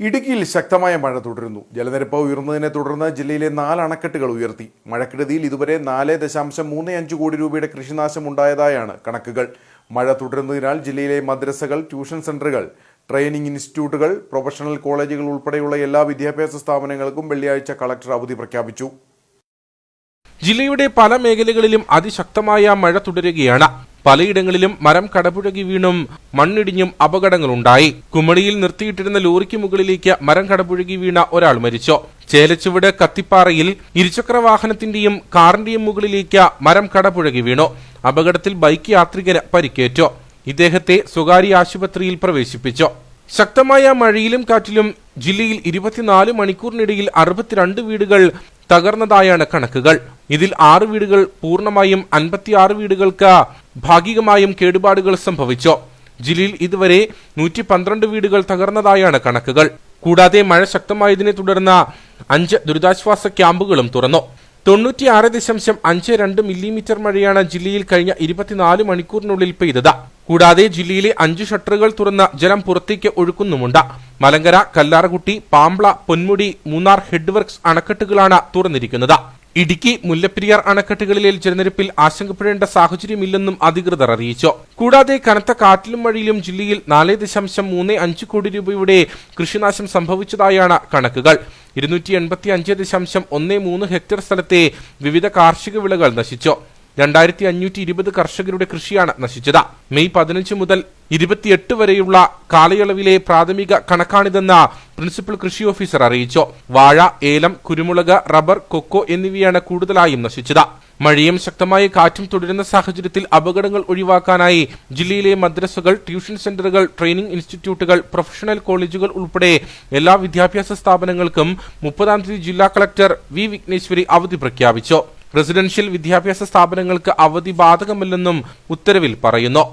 ഇടുക്കിയിൽ ശക്തമായ മഴ തുടരുന്നു. ജലനിരപ്പ് ഉയർന്നതിനെ തുടർന്ന് ജില്ലയിലെ നാല് അണക്കെട്ടുകൾ ഉയർത്തി. മഴക്കെടുതിയിൽ ഇതുവരെ നാല് ദശാംശം മൂന്ന് അഞ്ച് കോടി രൂപയുടെ കൃഷിനാശം ഉണ്ടായതായാണ് കണക്കുകൾ. മഴ തുടരുന്നതിനാൽ ജില്ലയിലെ മദ്രസകൾ ട്യൂഷൻ സെന്ററുകൾ ട്രെയിനിംഗ് ഇൻസ്റ്റിറ്റ്യൂട്ടുകൾ പ്രൊഫഷണൽ കോളേജുകൾ ഉൾപ്പെടെയുള്ള എല്ലാ വിദ്യാഭ്യാസ സ്ഥാപനങ്ങൾക്കും വെള്ളിയാഴ്ച കളക്ടർ അവധി പ്രഖ്യാപിച്ചു. ജില്ലയുടെ പല മേഖലകളിലും അതിശക്തമായ മഴ തുടരുകയാണ്. പലയിടങ്ങളിലും മരം കടപുഴകി വീണും മണ്ണിടിഞ്ഞും അപകടങ്ങളുണ്ടായി. കുമളിയിൽ നിർത്തിയിട്ടിരുന്ന ലോറിക്ക് മുകളിലേക്ക് മരം കടപുഴകി വീണ ഒരാൾ മരിച്ചു. ചേലച്ചുവട് കത്തിപ്പാറയിൽ ഇരുചക്ര വാഹനത്തിന്റെയും കാറിന്റെയും മുകളിലേക്ക് മരം കടപുഴകി വീണു. അപകടത്തിൽ ബൈക്ക് യാത്രികന് പരിക്കേറ്റു. ഇദ്ദേഹത്തെ സ്വകാര്യ ആശുപത്രിയിൽ പ്രവേശിപ്പിച്ചു. ശക്തമായ മഴയിലും കാറ്റിലും ജില്ലയിൽ ഇരുപത്തിനാല് മണിക്കൂറിനിടയിൽ അറുപത്തിരണ്ട് വീടുകൾ തകർന്നതായാണ് കണക്കുകൾ. ഇതിൽ ആറ് വീടുകൾ പൂർണമായും അൻപത്തിയാറ് വീടുകൾക്ക് ഭാഗികമായും കേടുപാടുകൾ സംഭവിച്ചു. ജില്ലയിൽ ഇതുവരെ നൂറ്റി പന്ത്രണ്ട് വീടുകൾ തകർന്നതായാണ് കണക്കുകൾ. കൂടാതെ മഴ ശക്തമായതിനെ തുടർന്ന് അഞ്ച് ദുരിതാശ്വാസ ക്യാമ്പുകളും തുറന്നു. തൊണ്ണൂറ്റിയാറ് ദശാംശം അഞ്ച് രണ്ട് മില്ലിമീറ്റർ മഴയാണ് ജില്ലയിൽ കഴിഞ്ഞ ഇരുപത്തിനാല് മണിക്കൂറിനുള്ളിൽ പെയ്തത്. കൂടാതെ ജില്ലയിലെ അഞ്ച് ഷട്ടറുകൾ തുറന്ന് ജലം പുറത്തേക്ക് ഒഴുക്കുന്നുമുണ്ട്. മലങ്കര കല്ലാറകുട്ടി പാമ്പ്ള പൊന്മുടി മൂന്നാർ ഹെഡ് ഹെഡ്വർക്സ് അണക്കെട്ടുകളാണ് തുറന്നിരിക്കുന്നത്. ഇടുക്കി മുല്ലപ്പെരിയാർ അണക്കെട്ടുകളിലെ ജലനിരപ്പിൽ ആശങ്കപ്പെടേണ്ട സാഹചര്യമില്ലെന്നും അധികൃതർ അറിയിച്ചു. കൂടാതെ കനത്ത കാറ്റിലും മഴയിലും ജില്ലയിൽ നാല് ദശാംശം മൂന്ന് അഞ്ച് കോടി രൂപയുടെ കൃഷിനാശം സംഭവിച്ചതായാണ് കണക്കുകൾ. ഇരുന്നൂറ്റി എൺപത്തി അഞ്ച് ദശാംശം ഒന്ന് മൂന്ന് ഹെക്ടർ സ്ഥലത്തെ വിവിധ കാർഷിക വിളകൾ നശിച്ചു. രണ്ടായിരത്തി അഞ്ഞൂറ്റി ഇരുപത് കർഷകരുടെ കൃഷിയാണ് നശിച്ചത്. മെയ് പതിനഞ്ച് മുതൽ ഇരുപത്തിയെട്ട് വരെയുള്ള കാലയളവിലെ പ്രാഥമിക കണക്കാണിതെന്ന് പ്രിൻസിപ്പൽ കൃഷി ഓഫീസർ അറിയിച്ചു. വാഴ ഏലം കുരുമുളക് റബ്ബർ കൊക്കോ എന്നിവയാണ് കൂടുതലായും നശിച്ചത്. മഴയും ശക്തമായ കാറ്റും തുടരുന്ന സാഹചര്യത്തിൽ അപകടങ്ങൾ ഒഴിവാക്കാനായി ജില്ലയിലെ മദ്രസകൾ ട്യൂഷൻ സെന്ററുകൾ ട്രെയിനിംഗ് ഇൻസ്റ്റിറ്റ്യൂട്ടുകൾ പ്രൊഫഷണൽ കോളേജുകൾ ഉൾപ്പെടെ എല്ലാ വിദ്യാഭ്യാസ സ്ഥാപനങ്ങൾക്കും മുപ്പതാം തീയതി ജില്ലാ കളക്ടർ വി വിഘ്നേശ്വരി അവധി പ്രഖ്യാപിച്ചു. റെസിഡൻഷ്യൽ വിദ്യാഭ്യാസ സ്ഥാപനങ്ങൾക്ക് അവധി ബാധകമല്ലെന്നും ഉത്തരവിൽ പറയുന്നു.